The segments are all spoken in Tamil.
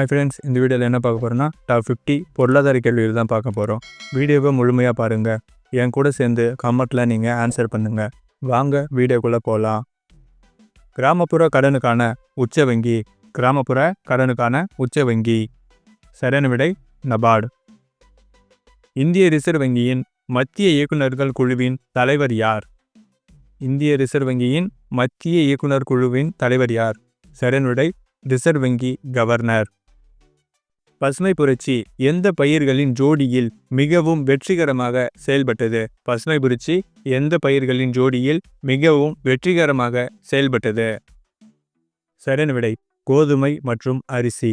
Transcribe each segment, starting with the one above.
ஹை ஃப்ரெண்ட்ஸ் இந்த வீடியோவில் என்ன பார்க்க போகிறோன்னா டாப் ஃபிஃப்டி பொருளாதார கேள்விகள் தான் பார்க்க போகிறோம் வீடியோவை முழுமையாக பாருங்கள் என் கூட சேர்ந்து கமெண்ட்டில் நீங்கள் ஆன்சர் பண்ணுங்கள் வாங்க வீடியோக்குள்ளே போகலாம் கிராமப்புற கடனுக்கான உச்ச வங்கி. கிராமப்புற கடனுக்கான உச்ச வங்கி. சரியான விடை நபார்டு. இந்திய ரிசர்வ் வங்கியின் மத்திய இயக்குநர்கள் குழுவின் தலைவர் யார்? இந்திய ரிசர்வ் வங்கியின் மத்திய இயக்குனர் குழுவின் தலைவர் யார்? சரியான விடை ரிசர்வ் வங்கி கவர்னர். பசுமை புரட்சி எந்த பயிர்களின் ஜோடியில் மிகவும் வெற்றிகரமாக செயல்பட்டது? பசுமை புரட்சி எந்த பயிர்களின் ஜோடியில் மிகவும் வெற்றிகரமாக செயல்பட்டது? சரியான விடை கோதுமை மற்றும் அரிசி.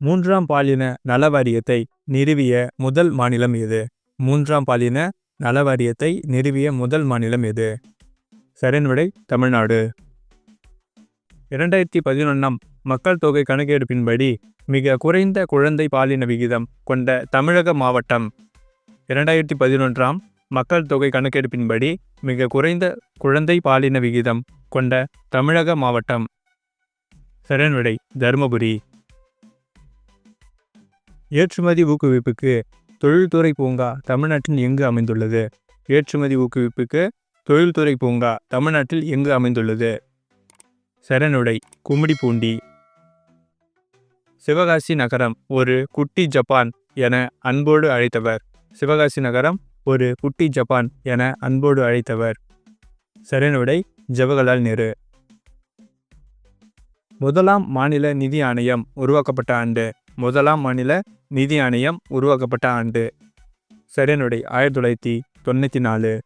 மூன்றாம் பாலின நலவாரியத்தை நிறுவிய முதல் மாநிலம் எது? மூன்றாம் பாலின நலவாரியத்தை நிறுவிய முதல் மாநிலம் எது? சரண்விடை தமிழ்நாடு. இரண்டாயிரத்தி பதினொன்றாம் மக்கள் தொகை கணக்கெடுப்பின்படி மிக குறைந்த குழந்தை பாலின விகிதம் கொண்ட தமிழக மாவட்டம். இரண்டாயிரத்தி பதினொன்றாம் மக்கள் தொகை கணக்கெடுப்பின்படி மிக குறைந்த குழந்தை பாலின விகிதம் கொண்ட தமிழக மாவட்டம். சரண்விடை தருமபுரி. ஏற்றுமதி ஊக்குவிப்புக்கு தொழில்துறை பூங்கா தமிழ்நாட்டில் எங்கு அமைந்துள்ளது? ஏற்றுமதி ஊக்குவிப்புக்கு தொழில்துறை பூங்கா தமிழ்நாட்டில் எங்கு அமைந்துள்ளது? சரணுடை கும்மிடிப்பூண்டி. சிவகாசி நகரம் ஒரு குட்டி ஜப்பான் என அன்போடு அழைத்தவர். சிவகாசி நகரம் ஒரு குட்டி ஜப்பான் என அன்போடு அழைத்தவர். சரணுடை ஜவஹர்லால் நேரு. முதலாம் மாநில நிதி ஆணையம் உருவாக்கப்பட்ட ஆண்டு. முதலாம் மாநில நிதி ஆணையம் உருவாக்கப்பட்ட ஆண்டு. சரணுடை ஆயிரத்தி தொள்ளாயிரத்தி தொண்ணூற்றி நாலு.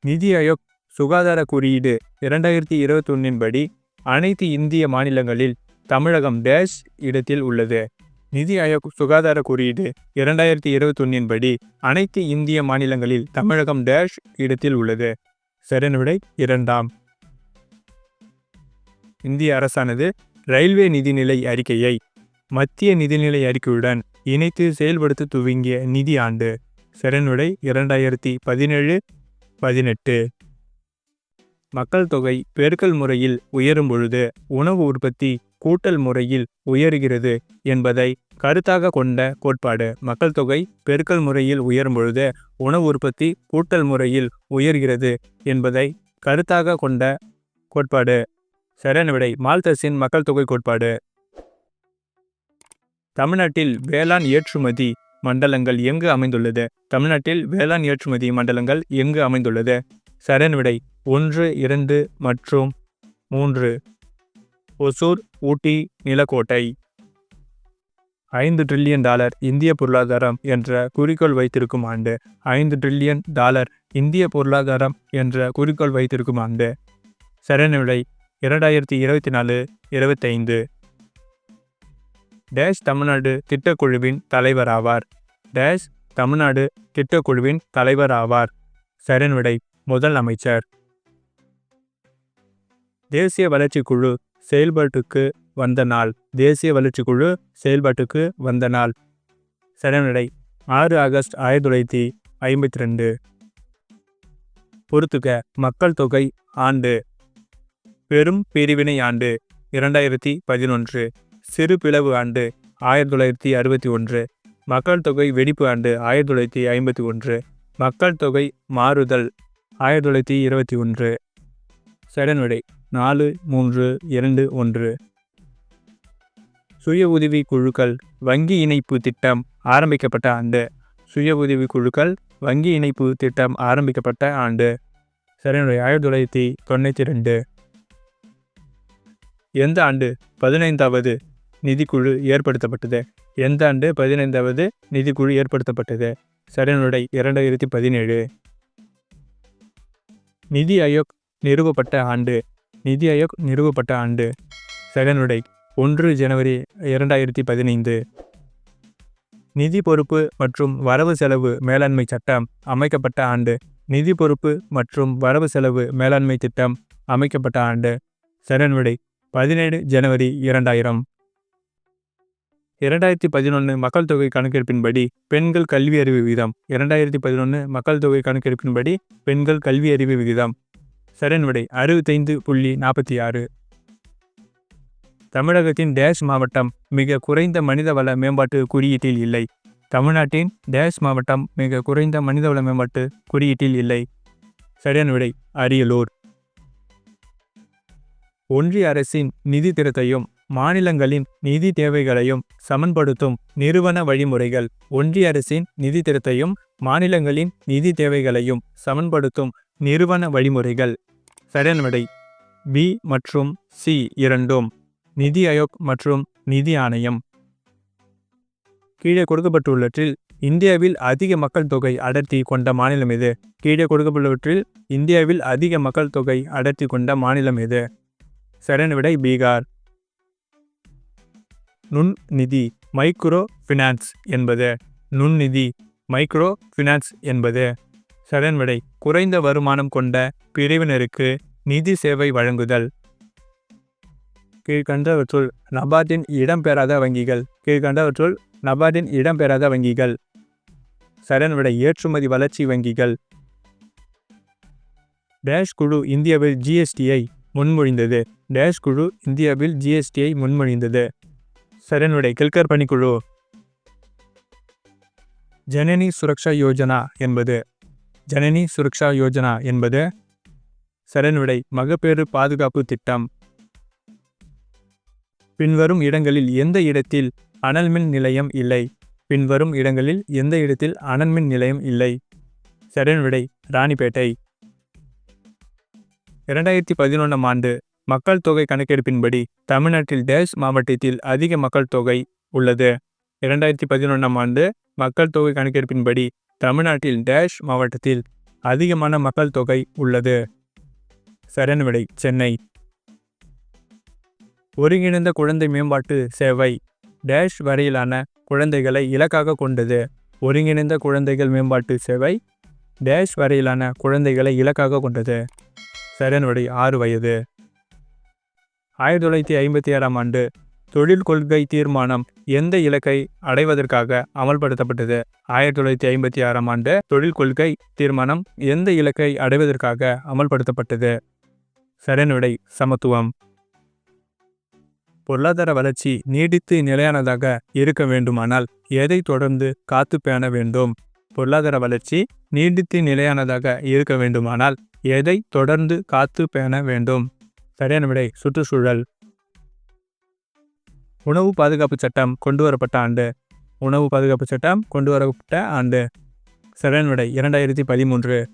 நிதி ஆயோக் சுகாதார குறியீடு இரண்டாயிரத்தி இருபத்தொன்னின் படி அனைத்து இந்திய மாநிலங்களில் தமிழகம் டேஷ் இடத்தில் உள்ளது. நிதி ஆயோக் சுகாதார குறியீடு இரண்டாயிரத்தி இருபத்தொன்னின் படி அனைத்து இந்திய மாநிலங்களில் தமிழகம் டேஷ் இடத்தில் உள்ளது. சரியான இரண்டாம். இந்திய அரசானது ரயில்வே நிதிநிலை அறிக்கையை மத்திய நிதிநிலை அறிக்கையுடன் இணைத்து செயல்படுத்த துவங்கிய நிதி ஆண்டு. சரணுடை இரண்டாயிரத்தி பதினேழு பதினெட்டு. மக்கள் தொகை பெருக்கல் முறையில் உயரும் பொழுது உணவு உற்பத்தி கூட்டல் முறையில் உயர்கிறது என்பதை கருத்தாக கொண்ட கோட்பாடு. மக்கள் தொகை பெருக்கல் முறையில் உயரும் பொழுது உணவு உற்பத்தி கூட்டல் முறையில் உயர்கிறது என்பதை கருத்தாக கொண்ட கோட்பாடு. சரியான விடை மால்தஸின் மக்கள் தொகை கோட்பாடு. தமிழ்நாட்டில் வேளாண் ஏற்றுமதி மண்டலங்கள் எங்கு அமைந்துள்ளது? தமிழ்நாட்டில் வேளாண் ஏற்றுமதி மண்டலங்கள் எங்கு அமைந்துள்ளது? சரண் விடை ஒன்று இரண்டு மற்றும் மூன்று. ஒசூர் ஊட்டி நிலக்கோட்டை. ஐந்து ட்ரில்லியன் டாலர் இந்திய பொருளாதாரம் என்ற குறிக்கோள் வைத்திருக்கும் ஆண்டு. ஐந்து ட்ரில்லியன் டாலர் இந்திய பொருளாதாரம் என்ற குறிக்கோள் வைத்திருக்கும் ஆண்டு. சரண விடை இரண்டாயிரத்தி இருபத்தி நாலு இருபத்தைந்து. டேஷ் தமிழ்நாடு திட்டக்குழுவின் தலைவர் ஆவார். டேஷ் தமிழ்நாடு திட்டக்குழுவின் தலைவர் ஆவார். சரண்விடை முதல் அமைச்சர். தேசிய வளர்ச்சி குழு செயல்பாட்டுக்கு வந்த நாள். தேசிய வளர்ச்சி குழு செயல்பாட்டுக்கு வந்த நாள். சரணடை ஆறு ஆகஸ்ட் ஆயிரத்தி தொள்ளாயிரத்தி ஐம்பத்தி ரெண்டு. பொறுத்துக மக்கள் தொகை ஆண்டு. பெரும் பிரிவினை ஆண்டு இரண்டாயிரத்தி பதினொன்று. சிறு பிளவு ஆண்டு ஆயிரத்தி தொள்ளாயிரத்தி அறுபத்தி ஒன்று. மக்கள் தொகை வெடிப்பு ஆண்டு ஆயிரத்தி தொள்ளாயிரத்தி ஐம்பத்தி ஒன்று. மக்கள் தொகை மாறுதல். ஆயிரத்தி தொள்ளாயிரத்தி இருபத்தி ஒன்று. சடன் விடை நாலு மூன்று இரண்டு ஒன்று. சுய உதவி குழுக்கள் வங்கி இணைப்பு திட்டம் ஆரம்பிக்கப்பட்ட ஆண்டு. சுய உதவி குழுக்கள் வங்கி இணைப்பு திட்டம் ஆரம்பிக்கப்பட்ட ஆண்டு. சரணுடைய ஆயிரத்தி தொள்ளாயிரத்தி தொண்ணூற்றி ரெண்டு. எந்த ஆண்டு பதினைந்தாவது நிதிக்குழு ஏற்படுத்தப்பட்டது? எந்த ஆண்டு பதினைந்தாவது நிதிக்குழு ஏற்படுத்தப்பட்டது? சரணுடைய இரண்டாயிரத்தி பதினேழு. நிதி ஆயோக் நிறுவப்பட்ட ஆண்டு நிதி ஆயோக் நிறுவப்பட்ட ஆண்டு செகனுடை ஒன்று ஜனவரி இரண்டாயிரத்தி பதினைந்து. நிதி பொறுப்பு மற்றும் வரவு செலவு மேலாண்மை சட்டம் அமைக்கப்பட்ட ஆண்டு நிதி பொறுப்பு மற்றும் வரவு செலவு மேலாண்மை திட்டம் அமைக்கப்பட்ட ஆண்டு சரண்விடை பதினேழு ஜனவரி இரண்டாயிரம். இரண்டாயிரத்தி பதினொன்று மக்கள் தொகை கணக்கெடுப்பின்படி பெண்கள் கல்வி அறிவு விகிதம். இரண்டாயிரத்தி பதினொன்று மக்கள் தொகை கணக்கெடுப்பின்படி பெண்கள் கல்வி அறிவு விகிதம். சரண் விடை அறுபத்தைந்து புள்ளி நாற்பத்தி ஆறு. தமிழகத்தின் டேஷ் மாவட்டம் மிக குறைந்த மனிதவள மேம்பாட்டு குறியீட்டில் இல்லை. தமிழ்நாட்டின் டேஷ் மாவட்டம் மிக குறைந்த மனிதவள மேம்பாட்டு குறியீட்டில் இல்லை. சரியான விடை அரியலூர். ஒன்றிய அரசின் நிதி திறத்தையும் மாநிலங்களின் நிதி தேவைகளையும் சமன்படுத்தும் நிறுவன வழிமுறைகள் ஒன்றிய அரசின் நிதி திறத்தையும் மாநிலங்களின் நிதி தேவைகளையும் சமன்படுத்தும் நிறுவன வழிமுறைகள். சரியான விடை பி மற்றும் சி இரண்டும் நிதி ஆயோக் மற்றும் நிதி ஆணையம். கீழே கொடுக்கப்பட்டுள்ளவற்றில் இந்தியாவில் அதிக மக்கள் தொகை அடர்த்தி கொண்ட மாநிலம் எது? கீழே கொடுக்கப்பட்டுள்ளவற்றில் இந்தியாவில் அதிக மக்கள் தொகை அடர்த்தி கொண்ட மாநிலம் எது? சரியான விடை பீகார். நுண்நிதி மைக்ரோ ஃபினான்ஸ் என்பது நுண்நிதி மைக்ரோ ஃபினான்ஸ் என்பது. சடன்விடை குறைந்த வருமானம் கொண்ட பிரிவினருக்கு நிதி சேவை வழங்குதல். கீழ்கண்டவற்றுள் நபார்டின் இடம்பெறாத வங்கிகள். கீழ்கண்டவற்றுள் நபார்டின் இடம்பெறாத வங்கிகள். சடன்விடை ஏற்றுமதி வளர்ச்சி வங்கிகள். டேஷ் குழு இந்தியாவில் ஜிஎஸ்டியை முன்மொழிந்தது. டேஷ் குழு இந்தியாவில் ஜிஎஸ்டியை முன்மொழிந்தது. சரியான கில்கர் பணிக்குழு. ஜனனி சுரக்ஷா யோஜனா என்பது ஜனனி சுரக்ஷா யோஜனா என்பது சரியான மகப்பேறு பாதுகாப்பு திட்டம். பின்வரும் இடங்களில் எந்த இடத்தில் அனல்மின் நிலையம் இல்லை? பின்வரும் இடங்களில் எந்த இடத்தில் அனல்மின் நிலையம் இல்லை? சரியான ராணிப்பேட்டை. இரண்டாயிரத்தி பதினொன்றாம் ஆண்டு மக்கள் தொகை கணக்கெடுப்பின்படி தமிழ்நாட்டில் டேஷ் மாவட்டத்தில் அதிக மக்கள் தொகை உள்ளது. இரண்டாயிரத்தி பதினொன்றாம் ஆண்டு மக்கள் தொகை கணக்கெடுப்பின்படி தமிழ்நாட்டில் டேஷ் மாவட்டத்தில் அதிகமான மக்கள் தொகை உள்ளது. சரண் விடை சென்னை. ஒருங்கிணைந்த குழந்தை மேம்பாட்டு சேவை டேஷ் வரையிலான குழந்தைகளை இலக்காக கொண்டது. ஒருங்கிணைந்த குழந்தைகள் மேம்பாட்டு சேவை டேஷ் வரையிலான குழந்தைகளை இலக்காக கொண்டது. சரண் விடை ஆறு வயது. ஆயிரத்தி தொள்ளாயிரத்தி ஐம்பத்தி ஆறாம் ஆண்டு தொழில் கொள்கை தீர்மானம் எந்த இலக்கை அடைவதற்காக அமல்படுத்தப்பட்டது? ஆயிரத்தி தொள்ளாயிரத்தி ஐம்பத்தி ஆறாம் ஆண்டு தொழில் கொள்கை தீர்மானம் எந்த இலக்கை அடைவதற்காக அமல்படுத்தப்பட்டது? சரணுடை சமத்துவம். பொருளாதார வளர்ச்சி நீடித்து நிலையானதாக இருக்க வேண்டுமானால் எதை தொடர்ந்து காத்து பேண வேண்டும்? பொருளாதார வளர்ச்சி நீடித்து நிலையானதாக இருக்க வேண்டுமானால் எதை தொடர்ந்து காத்து பேண வேண்டும்? சரியான விடை சுற்றுச்சூழல். உணவு பாதுகாப்பு சட்டம் கொண்டு வரப்பட்ட ஆண்டு. உணவு பாதுகாப்பு சட்டம் கொண்டு வரப்பட்ட ஆண்டு. சரியான விடை இரண்டாயிரத்தி பதிமூன்று.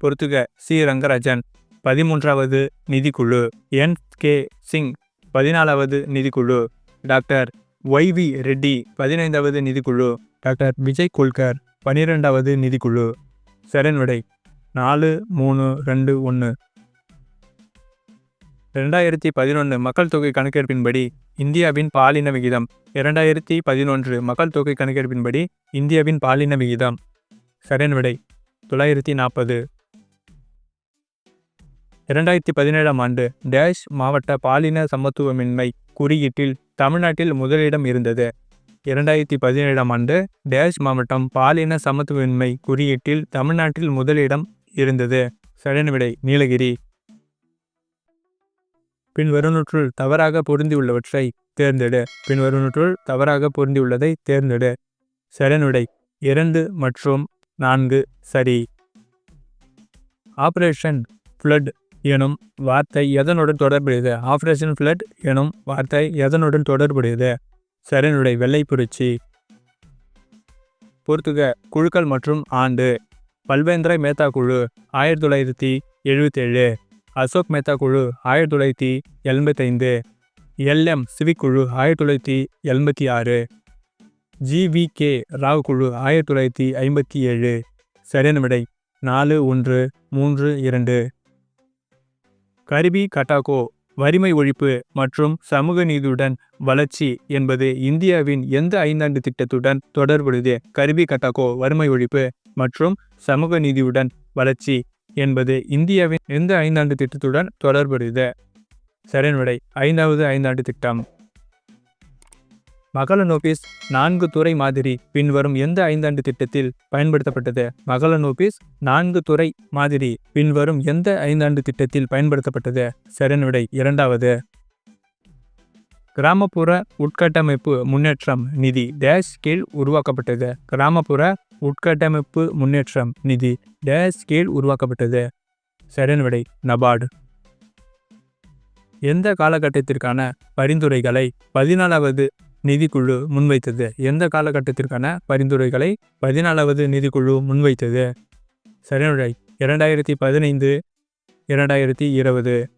பொறுத்துக சி. ரங்கராஜன் பதிமூன்றாவது நிதிக்குழு. என். கே. சிங் பதினாலாவது நிதிக்குழு. Doctor Y. வி. ரெட்டி பதினைந்தாவது நிதிக்குழு. டாக்டர் விஜய் குல்கர் பனிரெண்டாவது நிதிக்குழு. சரண் விடை நாலு மூணு ரெண்டு ஒன்று இரண்டாயிரத்தி பதினொன்று மக்கள் தொகை கணக்கெடுப்பின்படி இந்தியாவின் பாலின விகிதம். இரண்டாயிரத்தி பதினொன்று மக்கள் தொகை கணக்கெடுப்பின்படி இந்தியாவின் பாலின விகிதம். சரியான விடை தொள்ளாயிரத்தி நாற்பது. இரண்டாயிரத்தி பதினேழாம் ஆண்டு டேஷ் மாவட்ட பாலின சமத்துவமின்மை குறியீட்டில் தமிழ்நாட்டில் முதலிடம் இருந்தது. இரண்டாயிரத்தி பதினேழாம் ஆண்டு டேஷ் மாவட்டம் பாலின சமத்துவமின்மை குறியீட்டில் தமிழ்நாட்டில் முதலிடம் இருந்தது. சரியான விடை நீலகிரி. பின்வருவற்றுள் தவறாக பொருந்தியுள்ளவற்றை தேர்ந்தெடு. பின்வருவற்றுள் தவறாக பொருந்தியுள்ளதை தேர்ந்தெடு. சரணுடை இரண்டு மற்றும் நான்கு சரி. ஆபரேஷன் ஃப்ளட் எனும் வார்த்தை எதனுடன் தொடர்புடையது? ஆபரேஷன் ஃப்ளட் எனும் வார்த்தை எதனுடன் தொடர்புடையது? சரணுடை வெள்ளைப்புரட்சி பொறுத்துக குழுக்கள் மற்றும் ஆண்டு. பல்வேந்திர மேத்தா குழு ஆயிரத்தி தொள்ளாயிரத்தி எழுபத்தேழு அசோக் மேத்தா குழு ஆயிரத்தி தொள்ளாயிரத்தி எண்பத்தைந்து. எல்எம் சிவிக் குழு ஆயிரத்தி தொள்ளாயிரத்தி எண்பத்தி ஆறு. ஜிவிகே ராவ் குழு ஆயிரத்தி தொள்ளாயிரத்தி ஐம்பத்தி ஏழு. சரியான விடை நாலு ஒன்று மூன்று இரண்டு. கரிபி கட்டாகோ வறுமை ஒழிப்பு மற்றும் சமூக நீதியுடன் வளர்ச்சி என்பது இந்தியாவின் எந்த ஐந்தாண்டு திட்டத்துடன் தொடர்புடையது? கரிபி கட்டாகோ வறுமை ஒழிப்பு மற்றும் சமூக நீதியுடன் வளர்ச்சி. என்பது இந்தியாவின் எந்த ஐந்தாண்டு திட்டத்துடன் தொடர்புடையது? சரியான விடை ஐந்தாவது ஐந்தாண்டு திட்டம். மகள நான்கு துறை மாதிரி பின்வரும் எந்த ஐந்தாண்டு திட்டத்தில் பயன்படுத்தப்பட்டது? மகள நான்கு துறை மாதிரி பின்வரும் எந்த ஐந்தாண்டு திட்டத்தில் பயன்படுத்தப்பட்டது? சரியான விடை இரண்டாவது. கிராமப்புற உட்கட்டமைப்பு முன்னேற்றம் நிதி டேஷ் கீழ் உருவாக்கப்பட்டது. கிராமப்புற உட்கட்டமைப்பு முன்னேற்றம் நிதி டேஸ் கீழ் உருவாக்கப்பட்டது. சடன் விடை நபார்டு. எந்த காலகட்டத்திற்கான பரிந்துரைகளை பதினாலாவது நிதிக்குழு முன்வைத்தது? எந்த காலகட்டத்திற்கான பரிந்துரைகளை பதினாலாவது நிதிக்குழு முன்வைத்தது? சரணுரை இரண்டாயிரத்தி பதினைந்து இரண்டாயிரத்தி இருபது.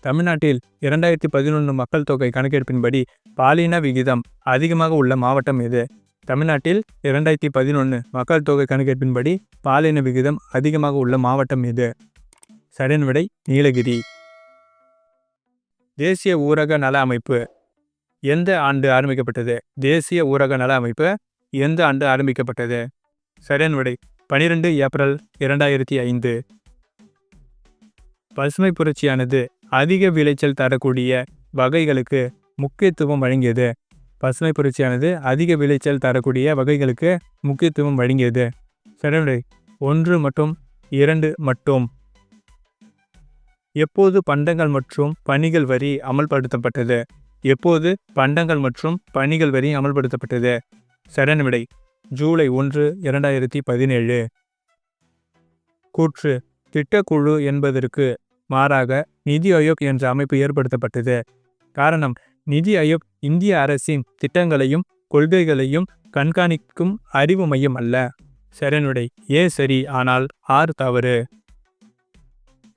தமிழ்நாட்டில் இரண்டாயிரத்தி பதினொன்று மக்கள் தொகை கணக்கெடுப்பின்படி பாலின விகிதம் அதிகமாக உள்ள மாவட்டம் எது? தமிழ்நாட்டில் இரண்டாயிரத்தி பதினொன்று மக்கள் தொகை கணக்கெடுப்பின்படி பாலின விகிதம் அதிகமாக உள்ள மாவட்டம் எது? சடன் விடை நீலகிரி. தேசிய ஊரக நல அமைப்பு. எந்த ஆண்டு ஆரம்பிக்கப்பட்டது? தேசிய ஊரக நல அமைப்பு எந்த ஆண்டு ஆரம்பிக்கப்பட்டது? சரியான விடை பனிரெண்டு ஏப்ரல் இரண்டாயிரத்தி ஐந்து. பசுமை புரட்சியானது அதிக விளைச்சல் தரக்கூடிய வகைகளுக்கு முக்கியத்துவம் வழங்கியது. பசுமை புரட்சியானது அதிக விளைச்சல் தரக்கூடிய வகைகளுக்கு முக்கியத்துவம் வழங்கியது. சரிவிடை ஒன்று மற்றும் இரண்டு மட்டும். எப்போது பண்டங்கள் மற்றும் பணிகள் வரி அமல்படுத்தப்பட்டது? எப்போது பண்டங்கள் மற்றும் பணிகள் வரி அமல்படுத்தப்பட்டது? சரியான விடை ஜூலை ஒன்று இரண்டாயிரத்தி பதினேழு. கூற்று திட்டக்குழு என்பதற்கு மாறாக நிதி ஆயோக் என்ற அமைப்பு ஏற்படுத்தப்பட்டது. காரணம் நிதி ஆயோக் இந்திய அரசின் திட்டங்களையும் கொள்கைகளையும் கண்காணிக்கும் அறிவு மையம் அல்ல. சரணுடை ஏ சரி ஆனால் ஆறு தவறு.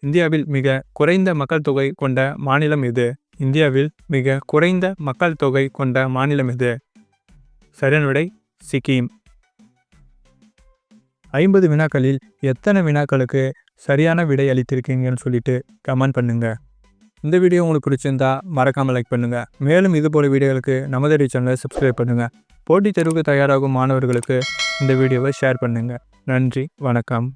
இந்தியாவில் மிக குறைந்த மக்கள் தொகை கொண்ட மாநிலம் எது இந்தியாவில் மிக குறைந்த மக்கள் தொகை கொண்ட மாநிலம் எது சரணுடை சிக்கிம். ஐம்பது வினாக்களில் எத்தனை வினாக்களுக்கு சரியான விடை அளித்திருக்கீங்கன்னு சொல்லிட்டு கமெண்ட் பண்ணுங்கள் இந்த வீடியோ உங்களுக்கு பிடிச்சிருந்தா மறக்காமல் லைக் பண்ணுங்கள் மேலும் இது போல வீடியோகளுக்கு நமது சேனலை சப்ஸ்கிரைப் பண்ணுங்கள் போட்டித் தேர்வுக்கு தயாராகும் மாணவர்களுக்கு இந்த வீடியோவை ஷேர் பண்ணுங்கள் நன்றி வணக்கம்.